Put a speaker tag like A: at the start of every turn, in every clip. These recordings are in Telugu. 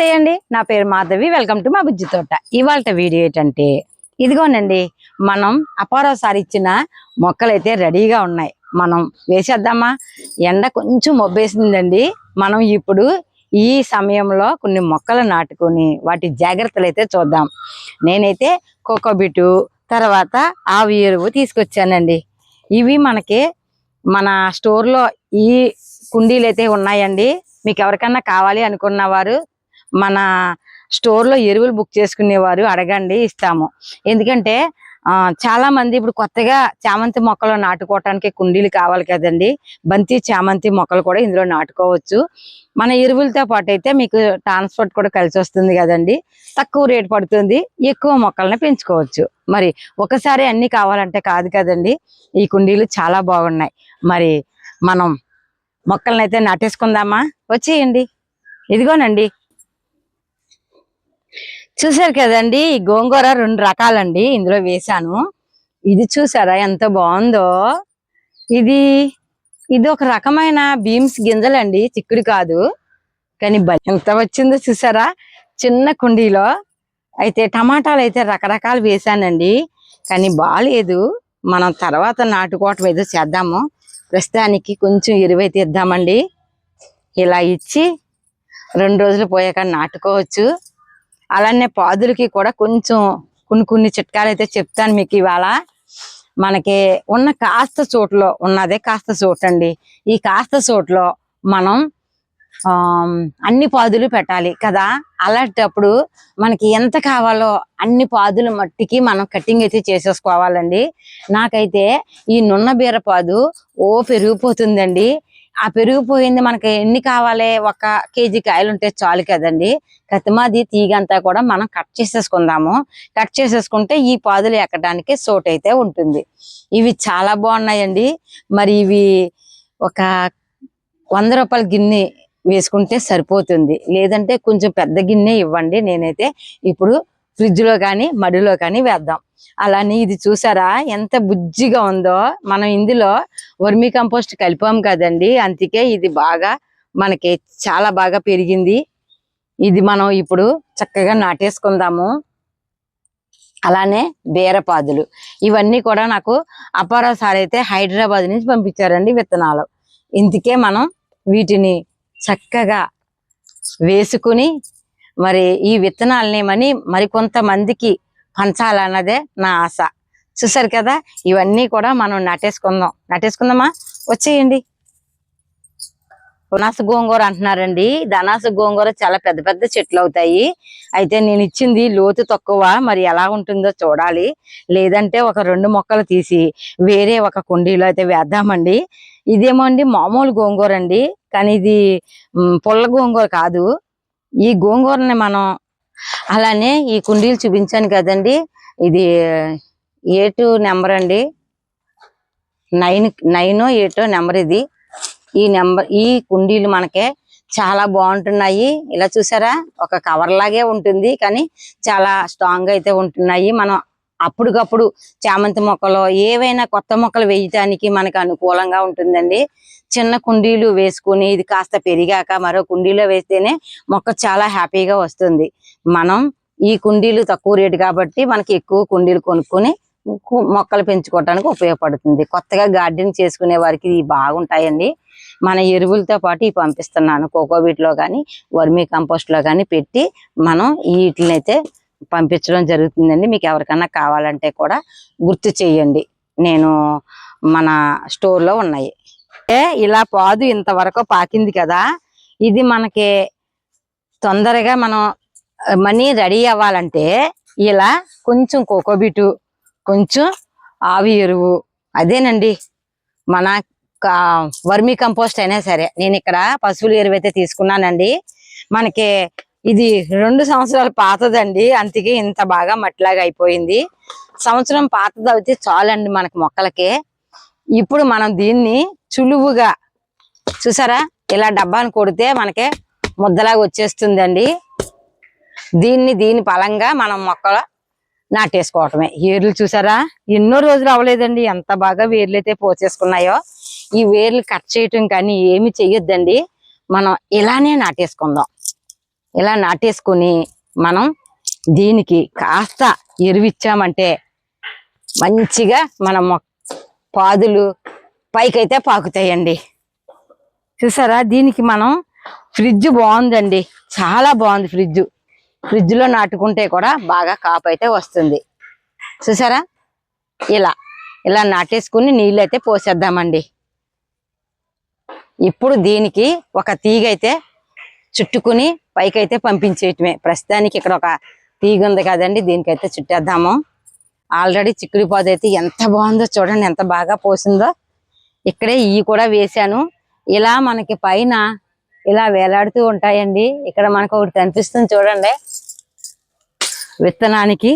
A: నమస్తే అండి నా పేరు మాధవి. వెల్కమ్ టు మా బుజ్జి తోట. ఇవాళ వీడియో ఏంటంటే ఇదిగోనండి మనం అపారోసారి ఇచ్చిన మొక్కలైతే రెడీగా ఉన్నాయి. మనం వేసేద్దామా? ఎండ కొంచెం మొబ్బేసిందండి. మనం ఇప్పుడు ఈ సమయంలో కొన్ని మొక్కలు నాటుకొని వాటి జాగ్రత్తలు అయితే చూద్దాం. నేనైతే కోకోబిటు తర్వాత ఆవి ఎరువు తీసుకొచ్చానండి. ఇవి మనకి మన స్టోర్లో ఈ కుండీలు అయితే ఉన్నాయండి. మీకు ఎవరికన్నా కావాలి అనుకున్న వారు మన స్టోర్లో ఎరువులు బుక్ చేసుకునేవారు అడగండి ఇస్తాము. ఎందుకంటే చాలా మంది ఇప్పుడు కొత్తగా చామంతి మొక్కలు నాటుకోవటానికి కుండీలు కావాలి కదండి. బంతి చామంతి మొక్కలు కూడా ఇందులో నాటుకోవచ్చు. మన ఎరువులతో పాటు అయితే మీకు ట్రాన్స్పోర్ట్ కూడా కలిసి వస్తుంది కదండి. తక్కువ రేట్ పడుతుంది ఎక్కువ మొక్కల్ని పెంచుకోవచ్చు. మరి ఒకసారి అన్ని కావాలంటే కాదు కదండి. ఈ కుండీలు చాలా బాగున్నాయి. మరి మనం మొక్కల్ని అయితే నాటేసుకుందామా? వచ్చేయండి. ఇదిగోనండి. చూసారు కదండి ఈ గోంగూర రెండు రకాలండి ఇందులో వేశాను. ఇది చూసారా ఎంత బాగుందో? ఇది ఇది ఒక రకమైన బీమ్స్ గింజలండి చిక్కుడు కాదు. కానీ ఎంత వచ్చిందో చూసారా చిన్న కుండీలో అయితే టమాటాలు అయితే రకరకాలు వేశానండి. కానీ బాగాలేదు మనం తర్వాత నాటుకోవటం ఏదో చేద్దాము. ప్రస్తుతానికి కొంచెం ఎరువైతే ఇద్దామండి ఇలా ఇచ్చి రెండు రోజులు పోయాక నాటుకోవచ్చు. అలానే పాదులకి కూడా కొంచెం కొన్ని కొన్ని చిట్కాలు అయితే చెప్తాను మీకు ఇవాళ. మనకి ఉన్న కాస్త చోట్లో ఉన్నదే కాస్త చోటు అండి ఈ కాస్త చోట్లో మనం అన్ని పాదులు పెట్టాలి కదా. అలాంటప్పుడు మనకి ఎంత కావాలో అన్ని పాదుల మట్టికి మనం కటింగ్ అయితే చేసేసుకోవాలండి. నాకైతే ఈ నున్న బీర పాదు ఓ పెరిగిపోతుందండి. ఆ పెరిగిపోయింది మనకి ఎన్ని కావాలి? ఒక కేజీ కాయలు ఉంటే చాలు కదండి. కతిమాది తీగ అంతా కూడా మనం కట్ చేసేసుకుందాము. కట్ చేసేసుకుంటే ఈ పాదులు ఎక్కడానికి సోట్ అయితే ఉంటుంది. ఇవి చాలా బాగున్నాయండి. మరి ఇవి ఒక వంద రూపాయల గిన్నె వేసుకుంటే సరిపోతుంది. లేదంటే కొంచెం పెద్ద గిన్నె ఇవ్వండి. నేనైతే ఇప్పుడు ఫ్రిడ్జ్లో కానీ మడిలో కానీ వేద్దాం. అలానే ఇది చూసారా? ఎంత బుజ్జిగా ఉందో. మనం ఇందులో వర్మీ కంపోస్ట్ కలిపాం కదండి. అందుకే ఇది బాగా మనకి చాలా బాగా పెరిగింది. ఇది మనం ఇప్పుడు చక్కగా నాటేసుకుందాము. అలానే బీరపాదులు. ఇవన్నీ కూడా నాకు అపారా సార్ అయితే హైదరాబాద్ నుంచి పంపించారండి విత్తనాలు. ఇందుకే మనం వీటిని చక్కగా వేసుకుని మరి ఈ విత్తనాలని మని మరికొంతమందికి పంచాలన్నదే నా ఆశ. చూసారు కదా? ఇవన్నీ కూడా మనం నాటేసుకుందాం. నాటేసుకుందామా? వచ్చేయండి. ధనాస గోంగూర అంటున్నారండి. ధనాస గోంగూర చాలా పెద్ద పెద్ద చెట్లు అవుతాయి అయితే నేను ఇచ్చింది లోతు తక్కువ. మరి ఎలా ఉంటుందో చూడాలి. లేదంటే ఒక రెండు మొక్కలు తీసి వేరే ఒక కుండీలో అయితే వేద్దామండి. ఇదేమో అండి మామూలు గోంగూర అండి కానీ ఇది పుల్ల గోంగూర కాదు. ఈ గోంగూరని మనం అలానే ఈ కుండీలు చూపించాను కదండి. ఇది ఏటు నెంబర్ అండి. నైన్ నైన్ ఏటో నెంబర్ ఇది. ఈ నెంబర్ ఈ కుండీలు మనకే చాలా బాగుంటున్నాయి. ఇలా చూసారా? ఒక కవర్ లాగే ఉంటుంది కానీ చాలా స్ట్రాంగ్ అయితే ఉంటున్నాయి. మనం అప్పటికప్పుడు చామంతి మొక్కలు ఏవైనా కొత్త మొక్కలు వేయటానికి మనకు అనుకూలంగా ఉంటుందండి. చిన్న కుండీలు వేసుకుని ఇది కాస్త పెరిగాక మరో కుండీలో వేస్తేనే మొక్క చాలా హ్యాపీగా వస్తుంది. మనం ఈ కుండీలు తక్కువ రేటు కాబట్టి మనకి ఎక్కువ కుండీలు కొనుక్కొని మొక్కలు పెంచుకోవడానికి ఉపయోగపడుతుంది. కొత్తగా గార్డెన్ చేసుకునే వారికి ఇవి బాగుంటాయండి. మన ఎరువులతో పాటు ఇవి పంపిస్తున్నాను. కోకోబీట్లో కానీ వర్మీ కంపోస్ట్లో కానీ పెట్టి మనం వీటిని అయితే పంపించడం జరుగుతుందండి. మీకు ఎవరికన్నా కావాలంటే కూడా గుర్తు చేయండి. నేను మన స్టోర్లో ఉన్నాయి. ఏ ఇలా పాదు ఇంతవరకు పాకింది కదా. ఇది మనకి తొందరగా మనం మనీ రెడీ అవ్వాలంటే ఇలా కొంచెం కోకోబీటు కొంచెం ఆవి ఎరువు అదేనండి. మన కా- వర్మీ కంపోస్ట్ అయినా సరే. నేను ఇక్కడ పశువుల ఎరువు అయితే తీసుకున్నానండి. మనకి ఇది రెండు సంవత్సరాలు పాతదండి. అందుకే ఇంత బాగా మట్టిలాగా అయిపోయింది. సంవత్సరం పాతది అయితే చాలండి మనకి మొక్కలకి. ఇప్పుడు మనం దీన్ని చులువుగా చూసారా? ఇలా డబ్బాను కొడితే మనకి ముద్దలాగా వచ్చేస్తుందండి. దీన్ని దీని పలంగా మనం మొక్కలు నాటేసుకోవటమే. వేర్లు చూసారా? ఎన్నో రోజులు అవ్వలేదండి. ఎంత బాగా వేర్లు అయితే పోసేసుకున్నాయో. ఈ వేర్లు కట్ చేయటం కానీ ఏమి చెయ్యొద్దండి. మనం ఇలానే నాటేసుకుందాం. ఇలా నాటేసుకొని మనం దీనికి కాస్త ఎరువిచ్చామంటే మంచిగా మన పాదులు పైకైతే పాకుతాయండి. చూసారా? దీనికి మనం ఫ్రిడ్జ్ బాగుందండి. చాలా బాగుంది ఫ్రిడ్జ్. ఫ్రిడ్జ్లో నాటుకుంటే కూడా బాగా కాపు అయితే వస్తుంది. చూసారా? ఇలా ఇలా నాటేసుకుని నీళ్ళు అయితే పోసేద్దామండి. ఇప్పుడు దీనికి ఒక తీగ అయితే చుట్టుకుని పైకైతే పంపించేయటమే. ప్రస్తుతానికి ఇక్కడ ఒక తీగ ఉంది కదండి దీనికైతే చుట్టేద్దాము. ఆల్రెడీ చిక్కుడు పాదు అయితే ఎంత బాగుందో చూడండి ఎంత బాగా పోసిందో. ఇక్కడే ఇవి కూడా వేశాను. ఇలా మనకి పైన ఇలా వేలాడుతూ ఉంటాయండి. ఇక్కడ మనకు ఒకటి కనిపిస్తుంది చూడండి. విత్తనానికి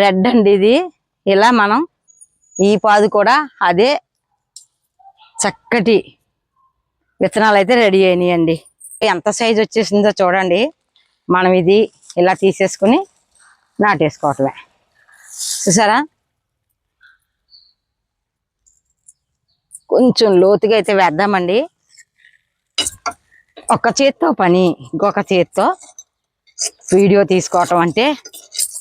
A: రెడ్ అండి ఇది. ఇలా మనం ఈ పాదు కూడా అదే చక్కటి విత్తనాలు అయితే రెడీ అయినాయండి. ఎంత సైజు వచ్చేసిందో చూడండి. మనం ఇది ఇలా తీసేసుకుని నాటేసుకోవటమే. చూసారా? కొంచెం లోతుగా అయితే వేద్దామండి. ఒక చేత్తో పని ఇంకొక చేత్తో వీడియో తీసుకోవటం అంటే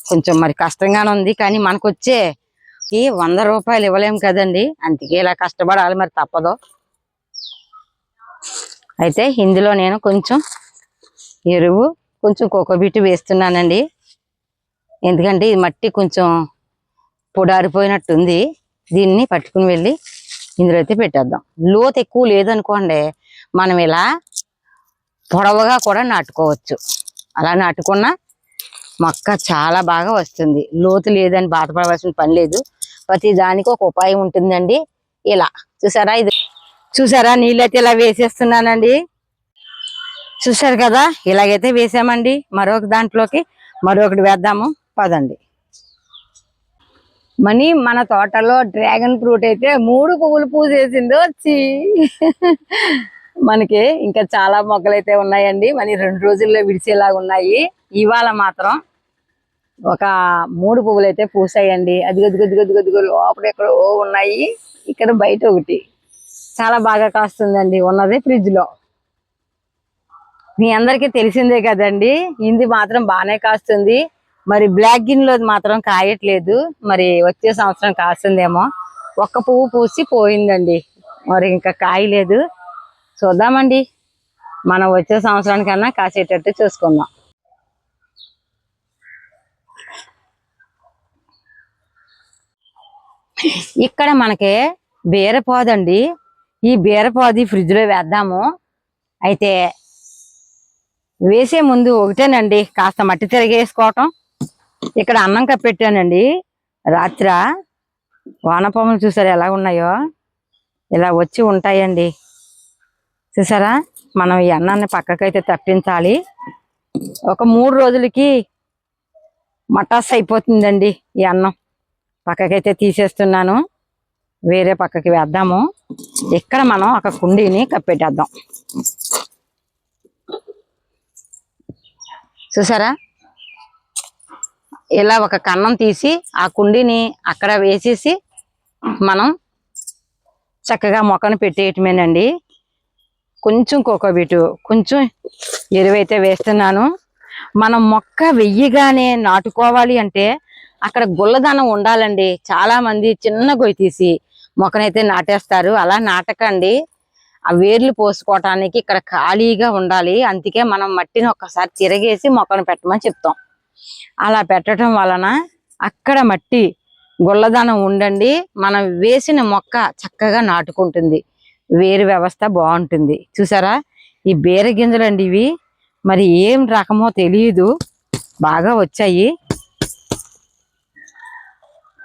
A: కొంచెం మరి కష్టంగానే ఉంది. కానీ మనకు వచ్చే ఈ వంద రూపాయలు ఇవ్వలేము కదండి. అందుకే ఇలా కష్టపడాలి మరి తప్పదు. అయితే ఇందులో నేను కొంచెం ఎరువు కొంచెం కోకోబీట్ వేస్తున్నానండి. ఎందుకంటే ఇది మట్టి కొంచెం పొడారిపోయినట్టుంది. దీన్ని పట్టుకుని వెళ్ళి ఇందులో అయితే పెట్టేద్దాం. లోతు ఎక్కువ లేదనుకోండి మనం ఇలా పొడవుగా కూడా నాటుకోవచ్చు. అలా నాటుకున్న మొక్క చాలా బాగా వస్తుంది. లోతు లేదని బాధపడవలసిన పని లేదు. ప్రతి దానికి ఒక ఉపాయం ఉంటుందండి. ఇలా చూసారా? ఇది చూసారా? నీళ్ళైతే ఇలా వేసేస్తున్నానండి. చూసారు కదా? ఇలాగైతే వేసామండి. మరొక దాంట్లోకి మరొకటి వేద్దాము. పదండి. మనీ మన తోటలో డ్రాగన్ ఫ్రూట్ అయితే మూడు పువ్వులు పూసేసిందో వచ్చి మనకి ఇంకా చాలా మొక్కలు అయితే ఉన్నాయండి. మరి రెండు రోజుల్లో విడిచేలాగా ఉన్నాయి. ఇవాళ మాత్రం ఒక మూడు పువ్వులు అయితే పూసాయండి అది గది గది గది లోపల ఎక్కడో ఉన్నాయి. ఇక్కడ బయట ఒకటి. చాలా బాగా కాస్తుందండి ఉన్నది ఫ్రిడ్జ్లో మీ అందరికీ తెలిసిందే కదండి ఇది మాత్రం బాగానే కాస్తుంది. మరి బ్లాక్ గిన్నెలో మాత్రం కాయట్లేదు మరి వచ్చే సంవత్సరం కాస్తుందేమో. ఒక్క పువ్వు పూసి పోయిందండి మరి ఇంకా కాయలేదు. చూద్దామండి మనం వచ్చే సంవత్సరానికన్నా కాసేటట్టు చూసుకుందాం. ఇక్కడ మనకి బీరపోదండి ఈ బీరపాది ఫ్రిడ్జ్లో వేద్దాము. అయితే వేసే ముందు ఒకటేనండి కాస్త మట్టి తిరగేసుకోవటం. ఇక్కడ అన్నం కప్పెట్టానండి. రాత్ర వానపాములు చూసారు ఎలా ఉన్నాయో? ఇలా వచ్చి ఉంటాయండి. చూసారా? మనం ఈ అన్నాన్ని పక్కకైతే తప్పించాలి. ఒక మూడు రోజులకి మటాస్ అయిపోతుందండి ఈ అన్నం. పక్కకైతే తీసేస్తున్నాను. వేరే పక్కకి వేద్దాము. ఇక్కడ మనం ఒక కుండీని కప్పెట్టేద్దాం. చూసారా? ఇలా ఒక కన్నం తీసి ఆ కుండీని అక్కడ వేసేసి మనం చక్కగా మొక్కను పెట్టేయటమేనండి. కొంచెం కోకోబీటు కొంచెం ఎరువైతే వేస్తున్నాను. మనం మొక్క వెయ్యగానే నాటుకోవాలి అంటే అక్కడ గుల్లదనం ఉండాలండి. చాలా మంది చిన్న గొయ్యి తీసి మొక్కనైతే నాటేస్తారు. అలా నాటకండి. ఆ వేర్లు పోసుకోవటానికి ఇక్కడ ఖాళీగా ఉండాలి. అందుకే మనం మట్టిని ఒక్కసారి తిరగేసి మొక్కను పెట్టమని చెప్తాం. అలా పెట్టడం వలన అక్కడ మట్టి గుల్లదనం ఉండండి. మనం వేసిన మొక్క చక్కగా నాటుకుంటుంది. వేరు వ్యవస్థ బాగుంటుంది. చూసారా? ఈ బీర గింజలండి ఇవి. మరి ఏం రకమో తెలియదు బాగా వచ్చాయి.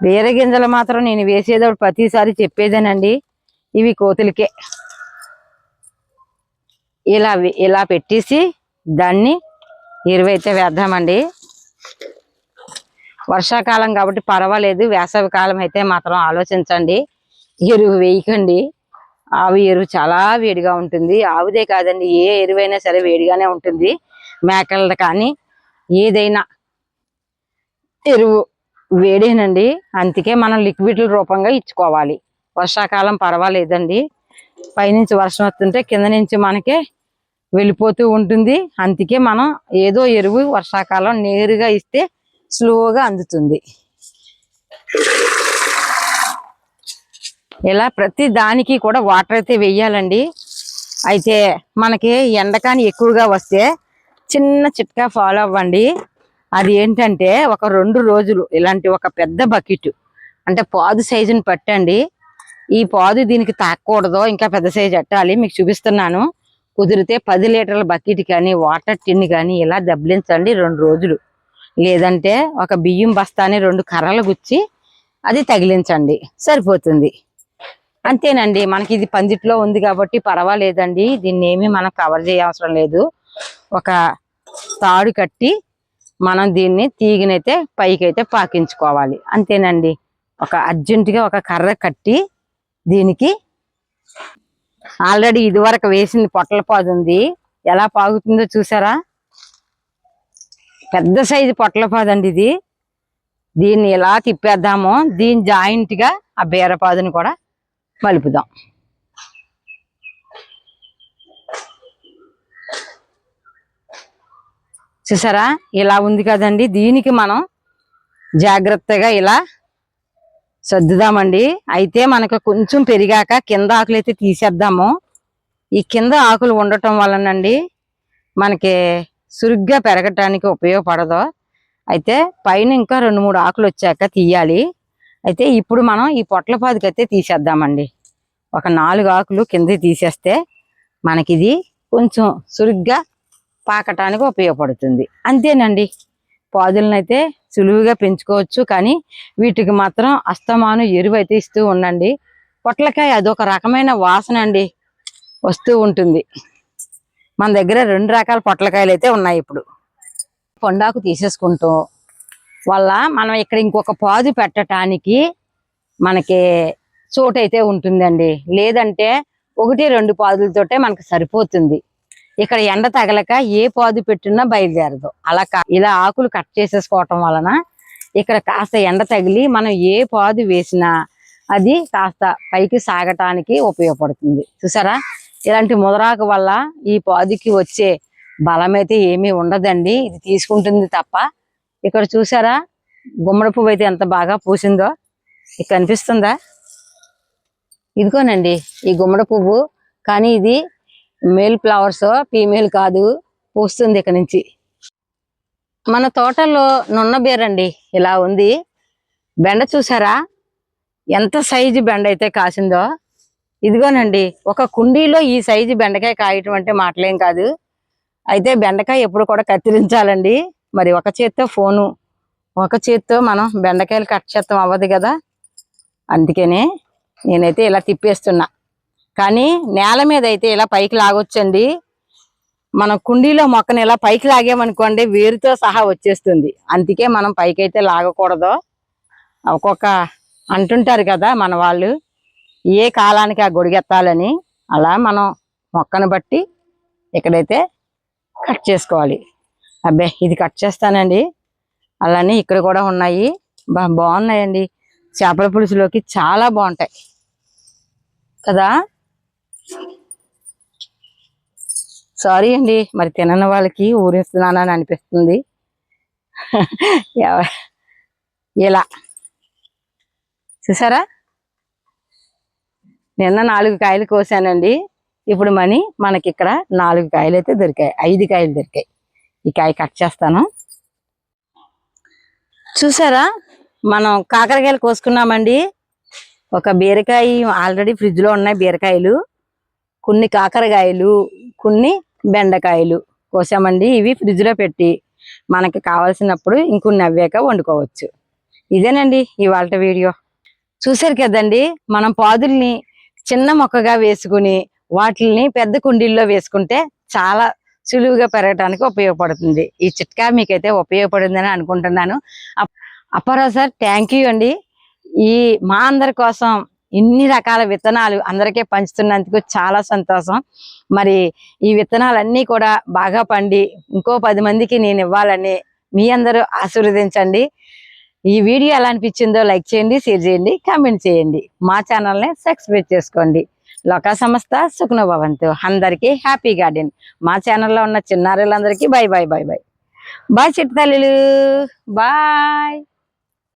A: వేరే గింజలు మాత్రం నేను వేసేదోడు ప్రతిసారి చెప్పేదేనండి. ఇవి కోతులకే. ఇలా ఇలా పెట్టేసి దాన్ని ఎరువైతే వేద్దామండి. వర్షాకాలం కాబట్టి పర్వాలేదు వేసవి కాలం అయితే మాత్రం ఆలోచించండి. ఎరువు వేయకండి. ఆవు ఎరువు చాలా వేడిగా ఉంటుంది. ఆవుదే కాదండి ఏ ఎరువైనా సరే వేడిగానే ఉంటుంది. మేకలది కానీ ఏదైనా ఎరువు వేడేనండి. అందుకే మనం లిక్విడ్ల రూపంగా ఇచ్చుకోవాలి. వర్షాకాలం పర్వాలేదండి. పైనుంచి వర్షం వస్తుంటే కింద నుంచి మనకే వెళ్ళిపోతూ ఉంటుంది. అందుకే మనం ఏదో ఎరువు వర్షాకాలం నేరుగా ఇస్తే స్లోగా అందుతుంది. ఇలా ప్రతి దానికి కూడా వాటర్ అయితే వెయ్యాలండి అయితే మనకి ఎండకాని ఎక్కువగా వస్తే చిన్న చిట్కా ఫాలో అవ్వండి. అది ఏంటంటే ఒక రెండు రోజులు ఇలాంటి ఒక పెద్ద బకెట్. అంటే పాదు సైజుని పట్టండి. ఈ పాదు దీనికి తాకూడదు ఇంకా పెద్ద సైజు అట్టాలి. మీకు చూపిస్తున్నాను. కుదిరితే పది లీటర్ల బకెట్ కానీ వాటర్ టిన్ కానీ ఇలా దబ్బలించండి రెండు రోజులు. లేదంటే ఒక బియ్యం బస్తాని రెండు కర్రలు గుచ్చి అది తగిలించండి. సరిపోతుంది. అంతేనండి. మనకి ఇది పందిట్లో ఉంది కాబట్టి పర్వాలేదండి. దీన్ని ఏమీ మనం కవర్ చేయవసరం లేదు. ఒక తాడు కట్టి మనం దీన్ని తీగనైతే పైకైతే పాకించుకోవాలి. అంతేనండి. ఒక అర్జెంటుగా ఒక కర్ర కట్టి దీనికి ఆల్రెడీ ఇదివరకు వేసింది పొట్టల పాదు ఉంది ఎలా పాగుతుందో చూసారా? పెద్ద సైజు పొట్టల పాదు అండి ఇది. దీన్ని ఎలా తిప్పేద్దామో దీని జాయింట్గా ఆ బీరపాదుని కూడా మలుపుదాం. చూసారా? ఇలా ఉంది కదండి. దీనికి మనం జాగ్రత్తగా ఇలా సర్దుదామండి. అయితే మనకు కొంచెం పెరిగాక కింద ఆకులు అయితే తీసేద్దాము. ఈ కింద ఆకులు ఉండటం వలనండి మనకి సురుగ్గా పెరగటానికి ఉపయోగపడదు. అయితే పైన ఇంకా రెండు మూడు ఆకులు వచ్చాక తీయాలి. అయితే ఇప్పుడు మనం ఈ పొట్ల పాదుకి అయితే తీసేద్దామండి. ఒక నాలుగు ఆకులు కింద తీసేస్తే మనకిది కొంచెం సురుగ్గా పాకటానికి ఉపయోగపడుతుంది. అంతేనండి. పాదులనైతే అయితే సులువుగా పెంచుకోవచ్చు కానీ వీటికి మాత్రం అస్తమాను ఎరువు అయితే ఇస్తూ ఉండండి. పొట్లకాయ అదొక రకమైన వాసన అండి. వస్తూ ఉంటుంది. మన దగ్గర రెండు రకాల పొట్లకాయలు అయితే ఉన్నాయి ఇప్పుడు. పొండాకు తీసేసుకుంటూ వల్ల మనం ఇక్కడ ఇంకొక పాదు పెట్టడానికి మనకి చోటు అయితే ఉంటుందండి. లేదంటే ఒకటి రెండు పాదులతోటే మనకు సరిపోతుంది. ఇక్కడ ఎండ తగలక ఏ పాదు పెట్టినా బయలుదేరదు. అలా ఇలా ఆకులు కట్ చేసేసుకోవటం వలన ఇక్కడ కాస్త ఎండ తగిలి మనం ఏ పాదు వేసినా అది కాస్త పైకి సాగటానికి ఉపయోగపడుతుంది. చూసారా? ఇలాంటి ముదరాకు వల్ల ఈ పాదుకి వచ్చే బలం అయితే ఏమీ ఉండదండి. ఇది తీసుకుంటుంది తప్ప. ఇక్కడ చూసారా? గుమ్మడి పువ్వు అయితే ఎంత బాగా పూసిందో. ఇది కనిపిస్తుందా? ఇదిగోనండి ఈ గుమ్మడి పువ్వు. కానీ ఇది మేల్ ఫ్లవర్స్ ఫీమేల్ కాదు పూస్తుంది ఇక్కడ నుంచి. మన తోటలో నున్న బీరండి ఇలా ఉంది. బెండ చూసారా? ఎంత సైజు బెండ అయితే కాసిందో. ఇదిగోనండి ఒక కుండీలో ఈ సైజు బెండకాయ కాయటం అంటే మాటలేం కాదు. అయితే బెండకాయ ఎప్పుడు కూడా కత్తిరించాలండి. మరి ఒక చేత్తో ఫోను ఒక చేత్తో మనం బెండకాయలు కట్ చేస్తాం అవ్వదు కదా. అందుకనే నేనైతే ఇలా తిప్పేస్తున్నా. కానీ నేల మీద అయితే ఇలా పైకి లాగొచ్చండి. మనం కుండీలో మొక్కని ఇలా పైకి లాగామనుకోండి వేరుతో సహా వచ్చేస్తుంది. అందుకే మనం పైకి అయితే లాగకూడదు. ఒక్కొక్క అంటుంటారు కదా మన వాళ్ళు ఏ కాలానికి ఆ గొడిగెత్తాలని అలా మనం మొక్కను బట్టి ఇక్కడైతే కట్ చేసుకోవాలి. అబ్బే ఇది కట్ చేస్తానండి. అలానే ఇక్కడ కూడా ఉన్నాయి. బా బాగున్నాయండి. చేపల పులుసులోకి చాలా బాగుంటాయి. కదా? సారీ అండి మరి తినని వాళ్ళకి ఊరిస్తున్నానని అనిపిస్తుంది. ఇలా. చూసారా? నిన్న నాలుగు కాయలు కోసానండి. ఇప్పుడు మనీ మనకి ఇక్కడ నాలుగు కాయలు అయితే దొరికాయి. ఐదు కాయలు దొరికాయి. ఈ కాయ కట్ చేస్తాను. చూసారా? మనం కాకరకాయలు కోసుకున్నామండి. ఒక బీరకాయ ఆల్రెడీ ఫ్రిడ్జ్లో ఉన్నాయి బీరకాయలు. కొన్ని కాకరకాయలు కొన్ని బెండకాయలు కోసామండి. ఇవి ఫ్రిడ్జ్లో పెట్టి మనకి కావాల్సినప్పుడు ఇంకొన్ని అవ్వాక వండుకోవచ్చు. ఇదేనండి ఇవాళ వీడియో. చూసారు కదండి మనం పాదుల్ని చిన్న మొక్కగా వేసుకుని వాటిని పెద్ద కుండీల్లో వేసుకుంటే చాలా సులువుగా పెరగడానికి ఉపయోగపడుతుంది. ఈ చిట్కా మీకైతే ఉపయోగపడిందని అనుకుంటున్నాను. అప్- అప్పారావు సార్ థ్యాంక్ యూ అండి. ఈ మా అందరి కోసం ఇన్ని రకాల విత్తనాలు అందరికీ పంచుతున్నందుకు చాలా సంతోషం. మరి ఈ విత్తనాలన్నీ కూడా బాగా పండి ఇంకో పది మందికి నేను ఇవ్వాలని మీ అందరూ ఆశీర్వదించండి. ఈ వీడియో ఎలా అనిపించిందో లైక్ చేయండి షేర్ చేయండి కామెంట్ చేయండి. మా ఛానల్ని సబ్స్క్రైబ్ చేసుకోండి. లోకా సంస్థ సుఖన భవంతు. అందరికీ హ్యాపీ గార్డెన్. మా ఛానల్లో ఉన్న చిన్నారులందరికీ bye bye bye bye bye చిట్టు తల్లులు. బాయ్.